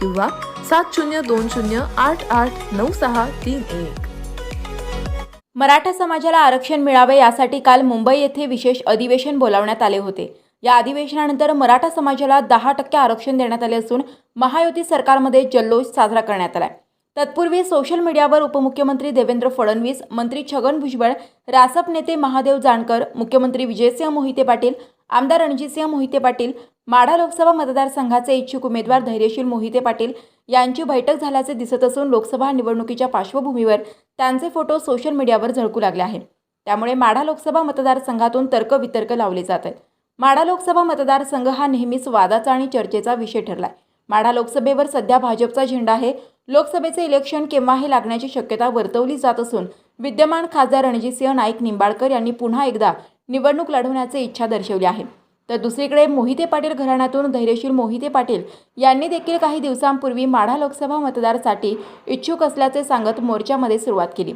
किंवा सात शून्य दोन शून्य आठ आठ नऊ सहा तीन एक. मराठा समाजाला आरक्षण मिळावे यासाठी काल मुंबई येथे विशेष अधिवेशन बोलावण्यात आले होते. या अधिवेशनानंतर मराठा समाजाला दहा टक्के आरक्षण देण्यात आले असून महायुती सरकारमध्ये जल्लोष साजरा करण्यात आलाय. तत्पूर्वी सोशल मीडियावर उपमुख्यमंत्री देवेंद्र फडणवीस मंत्री छगन भुजबळ रासप नेते महादेव जानकर मुख्यमंत्री विजयसिंह मोहिते पाटील आमदार रणजितसिंह मोहिते पाटील माढा लोकसभा मतदारसंघाचे इच्छुक उमेदवार धैर्यशील मोहिते पाटील यांची बैठक झाल्याचे दिसत असून लोकसभा निवडणुकीच्या पार्श्वभूमीवर त्यांचे फोटो सोशल मीडियावर झळकू लागले आहेत. त्यामुळे माढा लोकसभा मतदारसंघातून तर्कवितर्क लावले जात आहेत. माढा लोकसभा मतदारसंघ हा नेहमीच वादाचा आणि चर्चेचा विषय ठरलाय. माढा लोकसभेवर सध्या भाजपचा झेंडा आहे. लोकसभेचे इलेक्शन केव्हाही लागण्याची शक्यता वर्तवली जात असून विद्यमान खासदार रणजितसिंह नाईक निंबाळकर यांनी पुन्हा एकदा निवडणूक लढवण्याचे इच्छा दर्शवली आहे. तर दुसरीकडे मोहिते पाटील घराण्यातून धैर्यशील मोहिते पाटील यांनी देखील काही दिवसांपूर्वी माढा लोकसभा मतदारसाठी इच्छुक असल्याचे सांगत मोर्चामध्ये सुरुवात केली.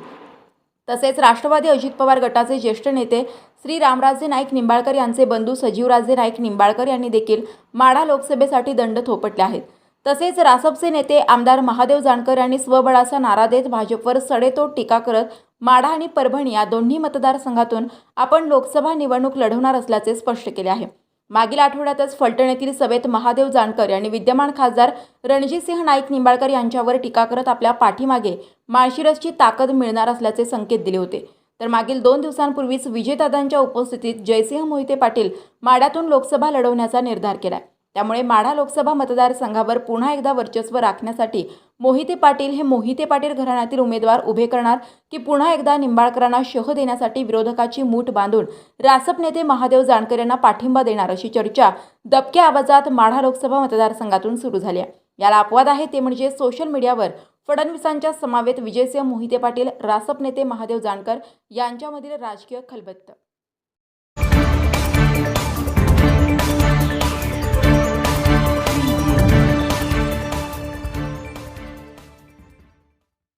तसेच राष्ट्रवादी अजित पवार गटाचे ज्येष्ठ नेते श्री रामराजे नाईक निंबाळकर यांचे बंधू सजीवराजे नाईक निंबाळकर यांनी देखील माढा लोकसभेसाठी दंड थोपटले आहेत. तसेच रासपचे नेते आमदार महादेव जानकर यांनी स्वबळाचा नारा देत भाजपवर सडेतोड टीका करत माढा आणि परभणी या दोन्ही मतदारसंघातून आपण लोकसभा निवडणूक लढवणार असल्याचे स्पष्ट केले आहे. मागील आठवड्यातच फलटण येथील सभेत महादेव जानकर यांनी विद्यमान खासदार रणजितसिंह नाईक निंबाळकर यांच्यावर टीका करत आपल्या पाठीमागे माळशिरसची ताकद मिळणार असल्याचे संकेत दिले होते. तर मागील दोन दिवसांपूर्वीच विजयदादांच्या उपस्थितीत जयसिंह मोहिते पाटील माड्यातून लोकसभा लढवण्याचा निर्धार केलाय. त्यामुळे माढा लोकसभा मतदारसंघावर पुन्हा एकदा वर्चस्व राखण्यासाठी मोहिते पाटील हे मोहिते पाटील घराण्यातील उमेदवार उभे करणार की पुन्हा एकदा निंबाळकरांना शह देण्यासाठी विरोधकाची मूठ बांधून रासप नेते महादेव जानकर यांना पाठिंबा देणार अशी चर्चा दबक्या आवाजात माढा लोकसभा मतदारसंघातून सुरू झाली आहे. याला अपवाद आहे ते म्हणजे सोशल मीडियावर फडणवीसांच्या समावेत विजयसिंह मोहिते पाटील रासप नेते महादेव जानकर यांच्यामधील राजकीय खलबत्त.